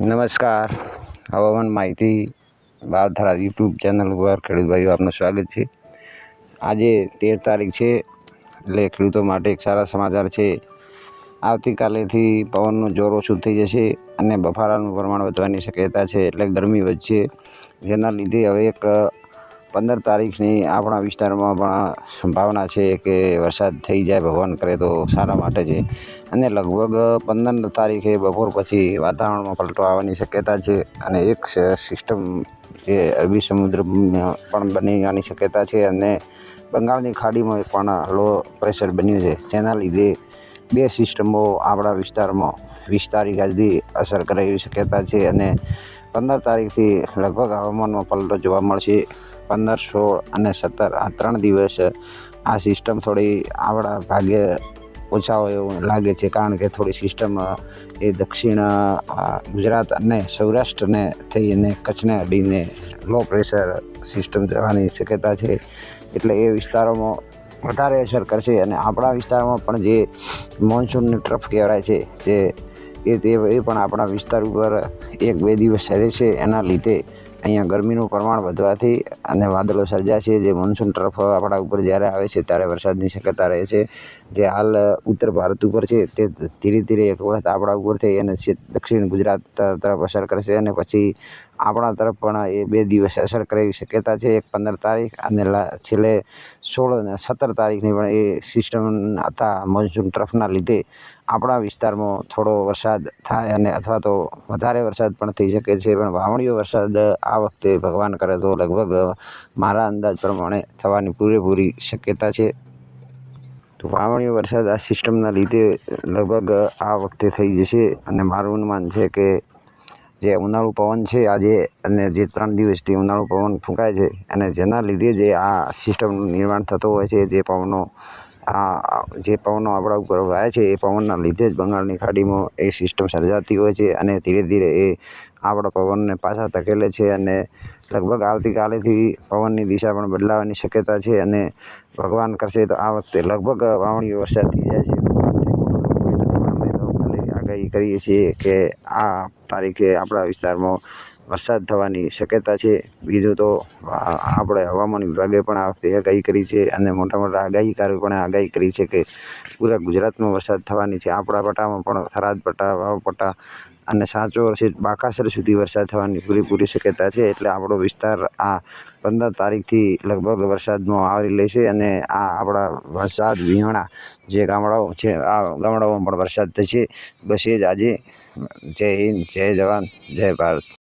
નમસ્કાર. હવામાન માહિતી બાવથરા યુટ્યુબ ચેનલ ઉપર ખેડૂતભાઈઓ આપનું સ્વાગત છે. આજે તેર તારીખ છે એટલે ખેડૂતો માટે એક સારા સમાચાર છે. આવતીકાલેથી પવનનું જોર ઓછું થઈ જશે અને બફારાનું પ્રમાણ વધવાની શક્યતા છે એટલે ગરમી વધશે. જેના લીધે હવે એક પંદર તારીખની આપણા વિસ્તારમાં પણ સંભાવના છે કે વરસાદ થઈ જાય, ભગવાન કરે તો સારા માટે છે. અને લગભગ પંદર તારીખે બપોર પછી વાતાવરણમાં પલટો આવવાની શક્યતા છે અને એક સિસ્ટમ જે અરબી સમુદ્રમાં પણ બનવાની શક્યતા છે અને બંગાળની ખાડીમાં પણ લો પ્રેશર બન્યું છે. જેના લીધે બે સિસ્ટમો આપણા વિસ્તારમાં વીસ તારીખ સુધી અસર કરે એવી શક્યતા છે અને પંદર તારીખથી લગભગ હવામાનમાં પલટો જોવા મળશે. પંદર સોળ અને સત્તર, આ ત્રણ દિવસ આ સિસ્ટમ થોડી આવડા ભાગે ઓછા હોય એવું લાગે છે, કારણ કે થોડી સિસ્ટમ એ દક્ષિણ ગુજરાત અને સૌરાષ્ટ્રને થઈને કચ્છને અડીને લો પ્રેશર સિસ્ટમ જવાની શક્યતા છે. એટલે એ વિસ્તારોમાં વધારે અસર કરશે અને આપણા વિસ્તારમાં પણ જે મોન્સૂનની ટ્રફ કહેવાય છે, જે એ તે એ પણ આપણા વિસ્તાર ઉપર એક બે દિવસ રહેશે એના લીધે અહીંયા ગરમીનું પ્રમાણ વધવાથી અને વાદળો સર્જાશે જે મોન્સૂન તરફ આપણા ઉપર જ્યારે આવે છે ત્યારે વરસાદની શક્યતા રહે છે. જે હાલ ઉત્તર ભારત ઉપર છે તે ધીરે ધીરે એક વખત આપણા ઉપર થઈ અને દક્ષિણ ગુજરાત તરફ અસર કરશે અને પછી આપણા તરફ પણ એ બે દિવસ અસર કરે એવી શક્યતા છે. એક પંદર તારીખ અને છેલ્લે સોળ અને સત્તર તારીખની પણ એ સિસ્ટમ હતા મોન્સૂન ટ્રફના લીધે. આપણા વિસ્તારમાં થોડો વરસાદ થાય અને અથવા તો વધારે વરસાદ પણ થઈ શકે છે. પણ વાવણીઓ વરસાદ આ વખતે ભગવાન કરે તો લગભગ મારા અંદાજ પ્રમાણે થવાની પૂરેપૂરી શક્યતા છે. તો વાવણીઓ વરસાદ આ સિસ્ટમના લીધે લગભગ આ વખતે થઈ જશે અને મારું અનુમાન છે કે જે ઉનાળુ પવન છે આજે અને જે ત્રણ દિવસથી ઉનાળુ પવન ફૂંકાય છે અને જેના લીધે જે આ સિસ્ટમનું નિર્માણ થતું હોય છે, જે પવનો, આ, જે પવનો આપણા ઉપર વાય છે, એ પવનના લીધે જ બંગાળની ખાડીમાં એ સિસ્ટમ સર્જાતી હોય છે અને ધીરે ધીરે એ આપણા પવનને પાછા ધકેલે છે અને લગભગ આવતીકાલેથી પવનની દિશા પણ બદલાવાની શક્યતા છે અને ભગવાન કરશે તો આ વખતે લગભગ વાવણીઓ વરસાદ થઈ જાય છે. આગાહી કરીએ છીએ કે આ તારીખે આપણા વિસ્તારમાં વરસાદ થવાની શક્યતા છે. બીજું તો આપણે હવામાન વિભાગે પણ આ વખતે આગાહી કરી છે અને મોટા મોટા આગાહીકારોએ પણ આગાહી કરી છે કે પૂરા ગુજરાતમાં વરસાદ થવાની છે. આપણા પટ્ટામાં પણ થરાદ પટ્ટા વાવ પટ્ટા અને સાચો બાકાસર સુધી વરસાદ થવાની પૂરેપૂરી શક્યતા છે. એટલે આપણો વિસ્તાર આ પંદર તારીખથી લગભગ વરસાદમાં આવરી લેશે અને આ આપણા વરસાદ વિહોણા જે ગામડાઓ છે, આ ગામડાઓમાં પણ વરસાદ થશે. બસ એ જ આજે. જય હિન્દ, જય જવાન, જય ભારત.